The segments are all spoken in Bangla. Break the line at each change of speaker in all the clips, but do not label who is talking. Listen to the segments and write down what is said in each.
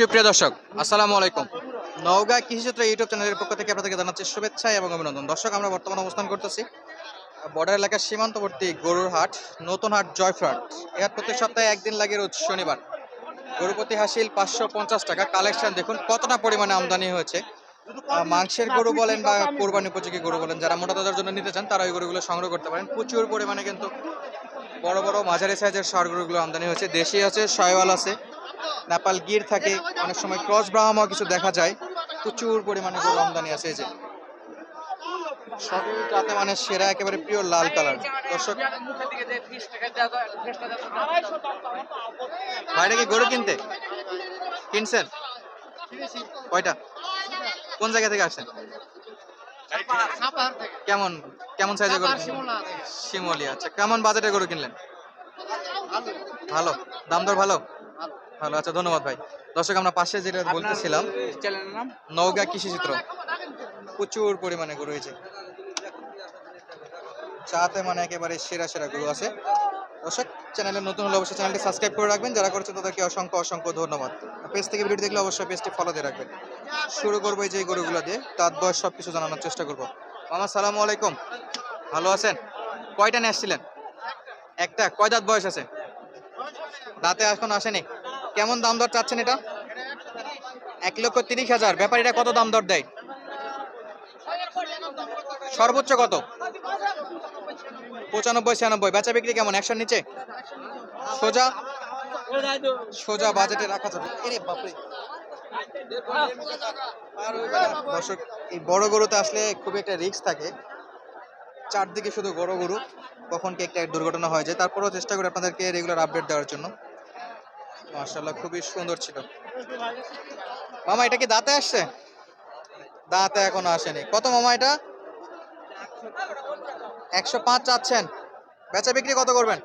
সুপ্রিয় দর্শক, আসসালামু আলাইকুম। নওগাঁ কৃষিচিত্র ইউটিউব চ্যানেলের পক্ষ থেকে আপনাদেরকে জানাচ্ছি শুভেচ্ছা এবং অভিনন্দন। দর্শক, আমরা বর্তমানে অবস্থান করতেছি বর্ডার এলাকার সীমান্তবর্তী গরুর হাট, নতুন হাট জয়ফ্রাট। এর প্রত্যেক সপ্তাহে একদিন লাগে রোজ শনিবার। গরুপতি হাসিল পাঁচশো পঞ্চাশ টাকা। কালেকশন দেখুন, কতটা পরিমাণে আমদানি হয়েছে। মাংসের গরু বলেন বা কোরবানি উপযোগী গরু বলেন, যারা মোটা তাজার জন্য নিতে চান, তারা ওই গরুগুলো সংগ্রহ করতে পারেন। প্রচুর পরিমাণে কিন্তু বড় বড়, মাঝারি সাইজের ষাঁড় গরুগুলো আমদানি হয়েছে। দেশি আছে শয়ওয়াল আছে। নেপাল গির থাকে, অনেক সময় ক্রস ব্রাহ্মা কিছু দেখা যায়। প্রচুর পরিমাণে গরু আমদানি আছে যে। মানে সেরা, একেবারে প্রিয় লাল কালার দর্শক বাইরে কি গরু কিনতে? কিনছেন? কয়টা? কোন জায়গা থেকে আসছেন? কেমন কেমন সাইজের গরু শিমলি আচ্ছা কেমন বাজেটের গরু কিনলেন? ভালো। দাম দর ভালো? ভালো আচ্ছা ধন্যবাদ ভাই। দর্শক আমরা পাশে যেটা বলতেছিলাম
চ্যানেলের নাম?
নওগাঁ কৃষি চিত্র। প্রচুর পরিমাণে গরু হয়েছে। চাতে মানে একেবারে সেরা সেরা গরু আছে। দর্শক চ্যানেলে নতুন হলে অবশ্যই চ্যানেলটি সাবস্ক্রাইব করে রাখবেন। যারা করেছেন তাদেরকে অসংখ্য অসংখ্য ধন্যবাদ। পেজ থেকে ভিডিও দেখলে অবশ্যই পেজটি ফলো দিয়ে রাখবেন। শুরু করব এই যে গরুগুলো দিয়ে তার বয়স সব কিছু জানানোর চেষ্টা করব। মামা সালামু আলাইকুম। ভালো আছেন? কয়টা নিয়ে আসছিলেন? একটা। কয় দাঁত বয়স আছে? দাঁতে এখন আসেনি? কেমন দাম দর চাচ্ছেন এটা? এক লক্ষ তিরিশ হাজার। ব্যাপারীরা কত দাম দর দেয়? সর্বোচ্চ কত? পঁচানব্বই, ছিয়ানব্বই। বেচা বিক্রি কেমন? একশোর নিচে? সোজা? সোজা বাজেটে রাখা যাবে। বাপরে। দর্শক, এই বড় গরুতে আসলে খুবই একটা রিস্ক থাকে। চারদিকে শুধু বড় গরু, কখন কি একটা দুর্ঘটনা হয়ে যায়। তারপরেও চেষ্টা করি আপনাদেরকে রেগুলার আপডেট দেওয়ার জন্য। মার্শাল্লাহ খুবই সুন্দর ছিল। মামা, এটা কি দাঁতে আসছে? দাঁতে এখনও আসেনি। কত মামা এটা? একশো পাঁচ চাচ্ছেন। বেচা বিক্রি কত করবেন?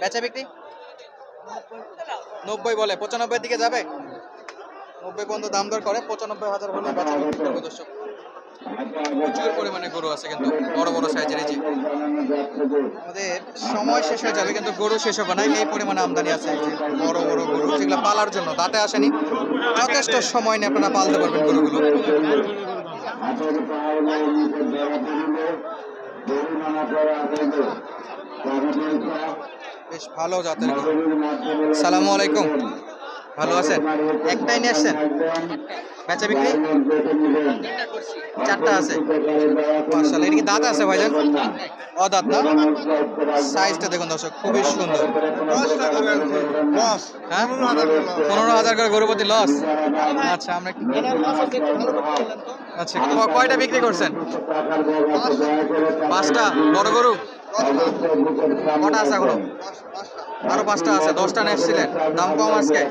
বেচা বিক্রি? নব্বই বলে পঁচানব্বই দিকে যাবে? নব্বই পর্যন্ত দাম দর করে, পঁচানব্বই হাজার হলে বেচা বিক্রি করবে দর্শক। প্রচুর পরিমাণে গরু আছে কিন্তু বড় বড় সাইজের এই যে আমাদের সময় শেষ হয়ে যাবে কিন্তু গরু শেষ হবে না। এই পরিমাণে আমদানি আছে এই যে বড় বড় গরু, যেগুলো পালার জন্য, দাঁতে আসেনি। যথেষ্ট সময় নিয়ে আপনারা পালতে পারবেন গরুগুলো। বেশ ভালো জাতের সালামু আলাইকুম। ভালো আছেন? একটাই নিয়ে আসছেন? বেচা বিক্রি? চারটা আছে। মার্শাল্লাহ এটা কি দাঁত আছে ভাইজান? ও দাঁত না? সাইজটা দেখুন দর্শক, খুবই সুন্দর। হ্যাঁ? পনেরো হাজার করে গরু প্রতি লস আচ্ছা আমরা আচ্ছা কয়টা বিক্রি করছেন? পাঁচটা, বড় গরু? কটা আছে এখনও? আরও পাঁচটা আছে, দশটা নেসছিলেন দাম কম আজকে?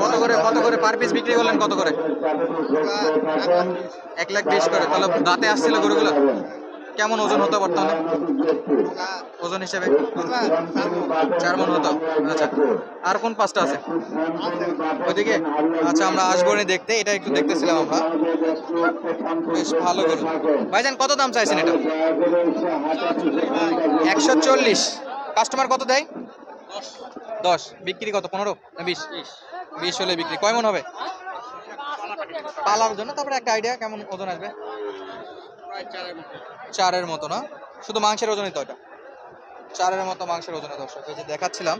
কত করে কত করে পার পিস বিক্রি করলেন, কত করে? এক লাখ বিশ করে। তাহলে দাঁতে আসছিল গরুগুলো। কেমন ওজন হতো বর্তমানে? ওজন হিসেবে? চার মন হতো। আচ্ছা। আর কোন পাঁচটা আছে? ওইদিকে? আচ্ছা আমরা আসব দেখতে। এটা একটু দেখতেছিলাম আমরা। বেশ ভালো গরু। ভাইজান, কত দাম চাইছেন এটা? একশো চল্লিশ। কাস্টমার কত দেয়? দশ। বিক্রি কত পনেরো না বিশ? বিশ। হলে বিক্রি। কয় মন হবে? পালার জন্য। তারপরে একটা আইডিয়া কেমন ওজন আসবে? চারের মতো। না? শুধু মাংসের ওজনই তো এটা। চারের মতো মাংসের ওজনে দর্শক। এই যে দেখাচ্ছিলাম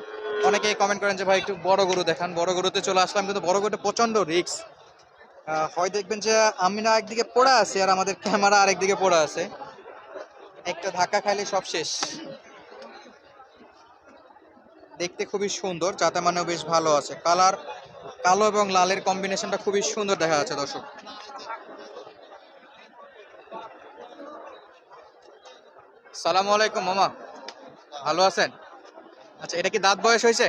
অনেকেই কমেন্ট করেন যে ভাই একটু বড় গরু দেখান। বড় গরুতে চলে আসলাম কিন্তু বড় গরুটা প্রচণ্ড রিক্স হয় দেখবেন যে আমি না একদিকে পড়ে আছি আর আমাদের ক্যামেরা আরেকদিকে পড়ে আছে। একটা ধাক্কা খাইলে সব শেষ। দেখতে খুবই সুন্দর যাতে মানেও বেশ ভালো আছে। কালার কালো এবং লালের কম্বিনেশনটা খুবই সুন্দর দেখা যাচ্ছে, দর্শক। সালামু আলাইকুম, মামা। ভালো আছেন? আচ্ছা এটা কি দাঁত বয়স হয়েছে?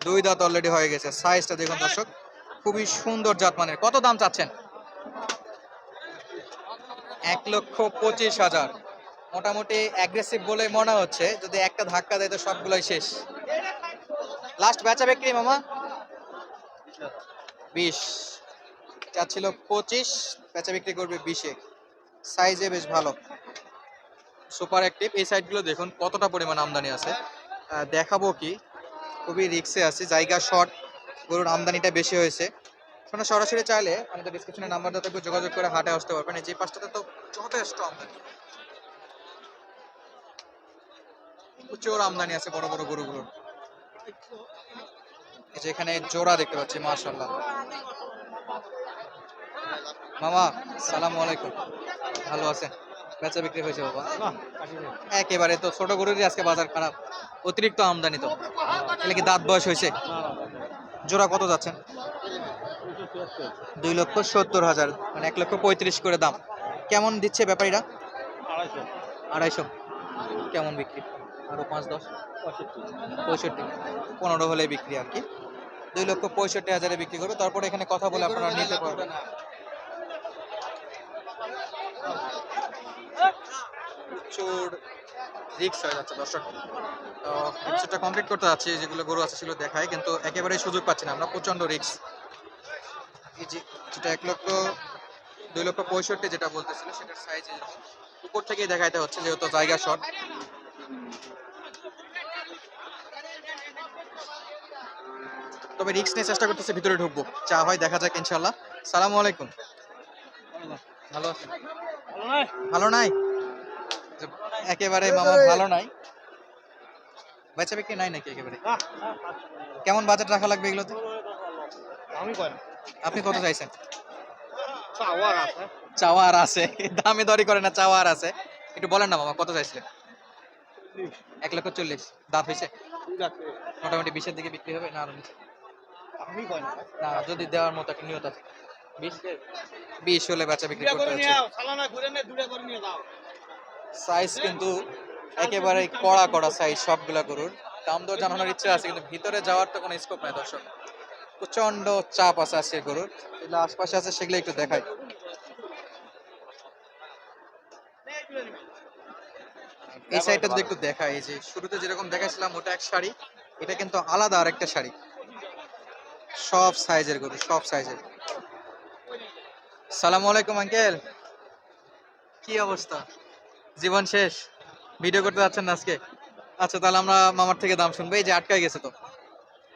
দুই দাঁত অলরেডি হয়ে গেছে সাইজটা দেখুন, দর্শক। খুবই সুন্দর জাত মানের। কত দাম চাচ্ছেন? এক লক্ষ পঁচিশ হাজার। মোটামুটি অ্যাগ্রেসিভ বলে মনে হচ্ছে। যদি একটা ধাক্কা দেয় তো সবগুলোই শেষ। লাস্ট বেচা বিক্রি মামা? বিশ। যা ছিল পঁচিশ। বেচা বিক্রি করবে বিশে। সাইজে বেশ ভালো। সুপার অ্যাক্টিভ এই সাইডগুলো দেখুন, কতটা পরিমাণ আমদানি আছে। দেখাবো কি। খুবই রিক্সে আছে। জায়গা শর্ট গরুর আমদানিটা বেশি হয়েছে। আপনারা সরাসরি চাইলে আমাদের ডিসক্রিপশনে নাম্বার দেওয়া যোগাযোগ করে হাটে আসতে পারবেন। যে পাঁচটাতে তো যথেষ্ট আমদানি। প্রচুর আমদানি আছে বড় বড় গরুগুলোর। এই যে এখানে জোড়া দেখতে পাচ্ছি মাশাল্লাহ মামা সালাম আলাইকুম। ভালো আছেন? বেচা বিক্রি হয়েছে বাবা। একেবারে তো ছোট গরুরই আজকে বাজার খারাপ অতিরিক্ত আমদানি তো। এলে কি দাঁত বয়স হয়েছে? জোড়া কত যাচ্ছেন? দুই লক্ষ সত্তর হাজার মানে এক লক্ষ পঁয়ত্রিশ করে দাম। কেমন দিচ্ছে ব্যাপারীরা? আড়াইশো। কেমন বিক্রি? আরও পাঁচ দশ পঁয়ষট্টি পনেরো হলে বিক্রি আর কি। দুই লক্ষ পঁয়ষট্টি হাজারে বিক্রি করবে। তারপরে এখানে কথা বলে আপনারা নিতে পারবেন। প্রচুর রিক্স হয়ে যাচ্ছে দর্শক। তো কিছুটা কমপ্লিট করতে যাচ্ছি যেগুলো গরু আছে সেগুলো দেখায় কিন্তু একেবারেই সুযোগ পাচ্ছি না। আমরা প্রচণ্ড রিক্স এই যে যেটা এক লক্ষ দুই লক্ষ পঁয়ষট্টি যেটা বলতেছিল সেটার সাইজ উপর থেকেই দেখাইতে হচ্ছে যেহেতু জায়গা শর্ট তবে রিক্স নিয়ে চেষ্টা করতেছে ভিতরে ঢুকবো। চা হয় দেখা যাক ইনশাল্লাহ সালামু আলাইকুম। ভালো ভালো নাই? একেবারে মামা ভালো নাই। বেচা বিক্রি নাই নাকি একেবারে? কেমন বাজেট রাখা লাগবে এগুলোতে? আপনি কত চাইছেন?
চাওয়ার আছে।
দামে দরি করে না চাওয়ার আছে। একটু বলেন না মামা কত চাইছিলেন? এক লক্ষ চল্লিশ। দাঁত হয়েছে? মোটামুটি বিশের দিকে বিক্রি হবে না আরও নিচে?
না
যদি দেওয়ার মতো একটা নিয়ত আছে। বিশ হলে বেচা বিক্রি করতে সাইজ কিন্তু একেবারে কড়া কড়া সাইজ সবগুলা গরুর। দাম দর জানানোর ইচ্ছা আছে কিন্তু ভিতরে যাওয়ার তো কোনো স্কোপ নাই দর্শক। প্রচণ্ড চাপ আছে আজকে গরুর। এগুলো আশপাশে আছে সেগুলো একটু দেখাই। এই সাইডটা যদি একটু দেখাই এই যে শুরুতে যেরকম দেখাইছিলাম ওটা এক শাড়ি এটা কিন্তু আলাদা আরেকটা শাড়ি। সব সাইজের গরু সব সাইজের। সালাম আলাইকুম আঙ্কেল। কি অবস্থা? জীবন শেষ? ভিডিও করতে যাচ্ছেন না আজকে? আচ্ছা তাহলে আমরা মামার থেকে দাম শুনব। এই যে আটকায় গেছে তো।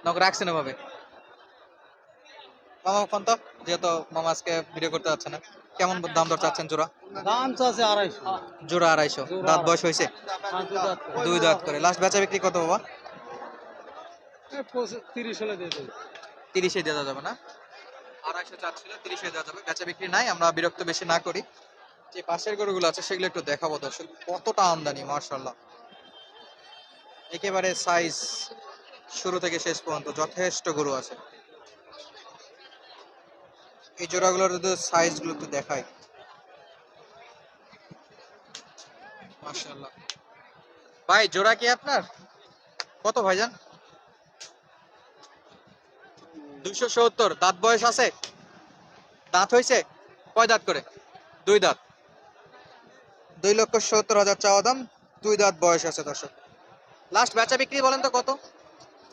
নক রাখছেন ওভাবে। মামা ফোন তো। যেহেতু মামা আজকে ভিডিও করতে যাচ্ছে না। কেমন দাম দর চাচ্ছেন জোড়া?
দাম চাচ্ছে আড়াইশো।
জোড়া আড়াইশো। দাঁত বয়স হয়েছে? দুই দাঁত করে। লাস্ট বেচা বিক্রি কত বাবা?
তিরিশ হলে দিয়ে দেবে।
তিরিশে দেওয়া যাবে না। আড়াইশো চাচ্ছিল তিরিশে দেওয়া যাবে। বেচা বিক্রি নাই, আমরা বিরক্ত বেশি না করি। যে পাশের গরুগুলো আছে, সেগুলো একটু দেখাবো দর্শক। কতটা আমদানি মার্শাল্লাহ একেবারে সাইজ শুরু থেকে শেষ পর্যন্ত যথেষ্ট গরু আছে। এই জোড়াগুলোর যদি সাইজগুলো একটু দেখাই। মার্শাল্লাহ ভাই, জোড়া কি আপনার? কত ভাইজান? দুইশো সত্তর দাঁত বয়স আছে? দাঁত হয়েছে কয় দাঁত করে? দুই দাঁত। দুই লক্ষ সত্তর হাজার চাওয়া দাম দুই দাঁত বয়স আছে দর্শক। লাস্ট বেচা বিক্রি বলেন তো কত?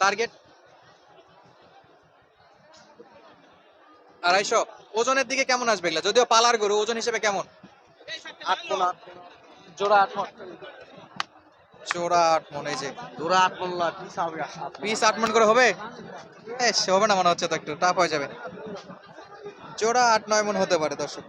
টার্গেট আড়াইশো। ওজনের দিকে কেমন আসবে এগুলা? যদিও পালার গরু ওজন হিসেবে কেমন?
আট আট
জোড়া আট জোড়া আট মন এই যে।
দুরা আট মন পিস হবে
পিস আট মন করে হবে? এ হবে না মনে হচ্ছে তো একটু টাফ হয়ে যাবে। জোড়া আট নয় মন হতে পারে দর্শক।